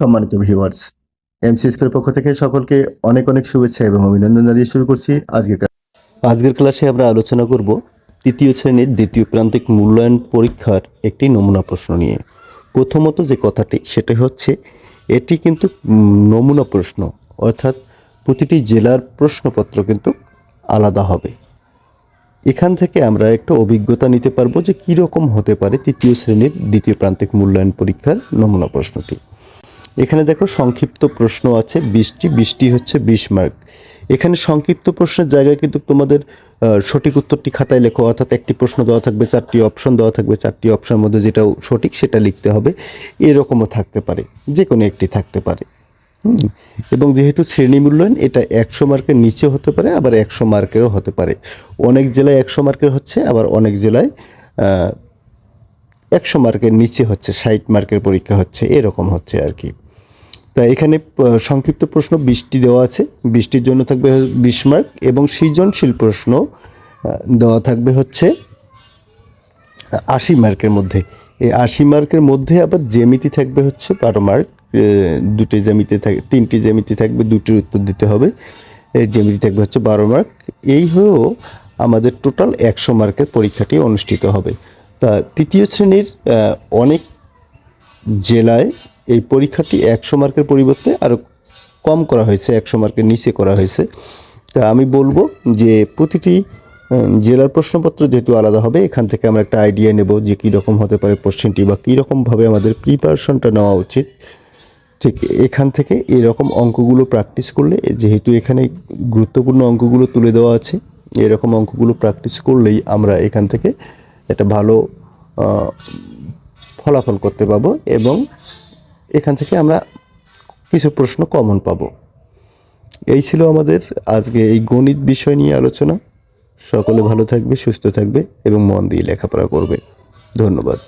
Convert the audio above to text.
সম্মানিত viewers MC স্কুলের পক্ষ থেকে সকলকে অনেক অনেক শুভেচ্ছা এবং অভিনন্দন জানিয়ে শুরু করছি আজকের আজকের ক্লাসে আমরা আলোচনা করব তৃতীয় শ্রেণির দ্বিতীয় প্রান্তিক মূল্যায়ন পরীক্ষার একটি নমুনা প্রশ্ন নিয়ে। প্রথমত যে কথাটি, সেটা হচ্ছে, এটি কিন্তু নমুনা প্রশ্ন, অর্থাৎ প্রতিটি জেলার প্রশ্নপত্র কিন্তু আলাদা হবে। এখান থেকে আমরা একটা অভিজ্ঞতা নিতে পারব যে কী রকম হতে পারে তৃতীয় শ্রেণির দ্বিতীয় প্রান্তিক মূল্যায়ন পরীক্ষার নমুনা প্রশ্নটি। এখানে দেখো সংক্ষিপ্ত প্রশ্ন আছে বিশটি বিশটি হচ্ছে বিশ মার্ক। এখানে সংক্ষিপ্ত প্রশ্নের জায়গায় কিন্তু তোমাদের সঠিক উত্তরটি খাতায় লেখো, অর্থাৎ একটি প্রশ্ন দেওয়া থাকবে, চারটি অপশন দেওয়া থাকবে, চারটি অপশনের মধ্যে যেটা সঠিক সেটা লিখতে হবে। এরকমও থাকতে পারে যে কোনো একটি থাকতে পারে। এবং যেহেতু শ্রেণি মূল্যায়ন, এটা একশো মার্কের নিচে হতে পারে, আবার একশো মার্কেরও হতে পারে। অনেক জেলায় একশো মার্কের হচ্ছে, আবার অনেক জেলায় একশো মার্কের নিচে হচ্ছে, ষাট মার্কের পরীক্ষা হচ্ছে, এরকম হচ্ছে আর কি। তা এখানে সংক্ষিপ্ত প্রশ্ন বিশটি দেওয়া আছে, বিশটির জন্য থাকবে বিশ মার্ক এবং সৃজনশীল প্রশ্ন দেওয়া থাকবে হচ্ছে আশি মার্কের মধ্যে। এই আশি মার্কের মধ্যে আবার জ্যামিতি থাকবে হচ্ছে বারো মার্ক দুটি জ্যামিতি থাকবে তিনটি জ্যামিতি থাকবে, দুটির উত্তর দিতে হবে। এই জ্যামিতি থাকবে হচ্ছে বারো মার্ক। এই হয়েও আমাদের টোটাল একশো মার্কের পরীক্ষাটি অনুষ্ঠিত হবে। তা তৃতীয় শ্রেণির অনেক জেলায় এই পরীক্ষাটি একশো মার্কের পরিবর্তে আরও কম করা হয়েছে, একশো মার্কের নিচে করা হয়েছে। তা আমি বলব যে প্রতিটি জেলার প্রশ্নপত্র যেহেতু আলাদা হবে, এখান থেকে আমরা একটা আইডিয়া নেব যে কী রকম হতে পারে কোশ্চেনটি বা কী রকমভাবে আমাদের প্রিপারেশনটা নেওয়া উচিত। ঠিক এখান থেকে এরকম অঙ্কগুলো প্র্যাকটিস করলে, যেহেতু এখানে গুরুত্বপূর্ণ অঙ্কগুলো তুলে দেওয়া আছে, এরকম অঙ্কগুলো প্র্যাকটিস করলেই আমরা এখান থেকে একটা ভালো ফলাফল করতে পাবো এবং এখান থেকে আমরা কিছু প্রশ্ন কমন পাবো। এই ছিল আমাদের আজকে এই গণিত বিষয় নিয়ে আলোচনা। সকলে ভালো থাকবে, সুস্থ থাকবে এবং মন দিয়ে লেখাপড়া করবে। ধন্যবাদ।